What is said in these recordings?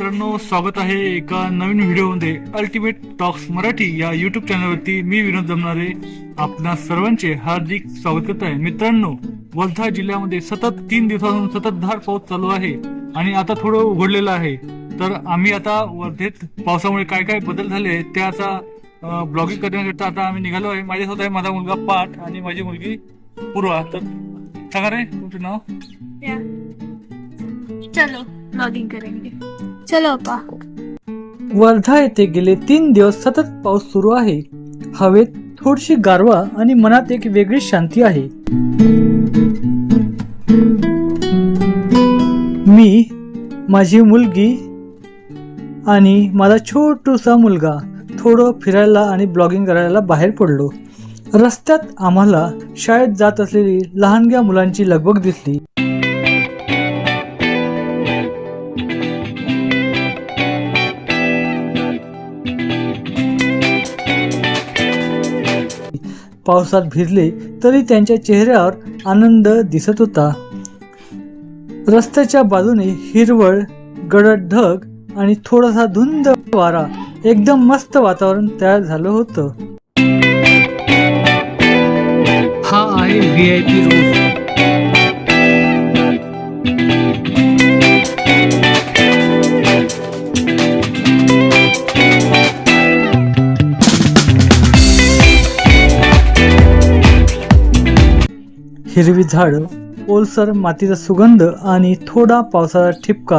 मित्रांनो स्वागत आहे एका नवीन व्हिडिओमध्ये. अल्टिमेट टॉक्स मराठी या युट्यूब चॅनलवरती मी विनोद जमणारे आपल्या सर्वांचे हार्दिक स्वागत करत आहे. मित्रांनो वर्धा जिल्ह्यामध्ये सतत तीन दिवसापासून सततधार पाऊस चालू आहे आणि आता थोडं उघडलेलं आहे. तर आम्ही आता वर्धेत पावसामुळे काय काय बदल झाले आहेत त्याचा ब्लॉगिंग करण्याकरता आता आम्ही निघालो आहे. माझ्यासोबत आहे माझा मुलगा पाठ आणि माझी मुलगी पूर्वा. तर सांगा रे तुमचं नाव? चलो ब्लॉगिंग करेंगे. चलो पा. वर्धा येथे गेले तीन दिवस सतत पाऊस सुरू आहे. हवेत थोडीशी गारवा आणि मनात एक वेगळी शांती आहे. मी माझी मुलगी आणि माझा छोटूसा मुलगा थोडं फिरायला आणि ब्लॉगिंग करायला बाहेर पडलो. रस्त्यात आम्हाला शाळेत जात असलेली लहानग्या मुलांची लगबग दिसली. पावसात भिजले तरी त्यांच्या चेहऱ्यावर आनंद दिसत होता. रस्त्याच्या बाजूने हिरवळ गडद ढग आणि थोडासा धुंद वारा एकदम मस्त वातावरण तयार झालं होतं. हा आहे व्ही आय पी रोड. हिरवी झाडं ओलसर मातीचा सुगंध आणि थोडा पावसाचा ठिपका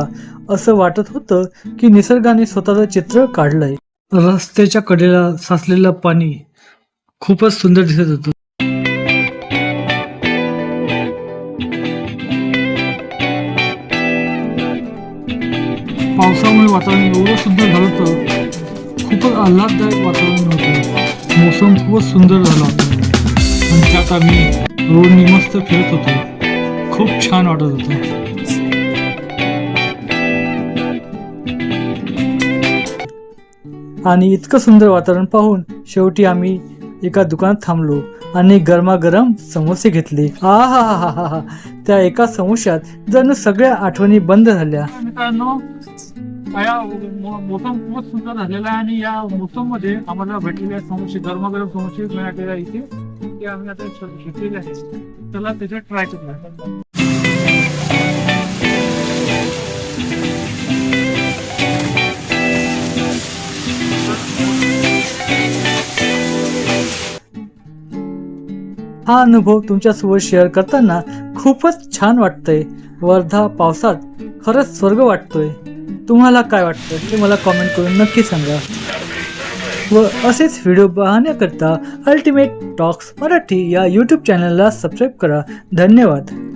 असं वाटत होतं की निसर्गाने स्वतःचं चित्र काढलंय. रस्त्याच्या कडेला साचलेलं पाणी खूपच सुंदर दिसत होतं. पावसामुळे वातावरण एवढं सुंदर झालं होतं. खूपच आल्हाददायक वातावरण होतं. मोसम खूपच सुंदर झाला होता. आणि त्यात आम्ही रोडनी मस्त फिरत होतो. खूप छान वाटत होतं. आणि इतकं सुंदर वातावरण पाहून शेवटी आम्ही एका दुकानात थांबलो आणि गरमागरम समोसे घेतले. आ हा हा हा हा त्या एका समोश्यात जणू सगळ्या आठवणी बंद झाल्या. मित्रांनो या मोसम खूपच सुंदर झालेला आहे आणि या मोसममध्ये आम्हाला भेटलेल्या समोसे गरमागरम समोसे मिळालेल्या इथे ते आम्ही आता घेतलेली आहे. चला त्याच्यात ट्राय करूया. हा अनुभव तुमच्यासोबत शेअर करताना खूपच छान वाटतंय. वर्धा पावसात खरंच स्वर्ग वाटतोय. तुम्हाला काय वाटतं ते मला कॉमेंट करून नक्की सांगा. व असेच व्हिडिओ पाहण्याकरता अल्टिमेट टॉक्स मराठी या यूट्यूब चॅनलला सबस्क्राईब करा. धन्यवाद.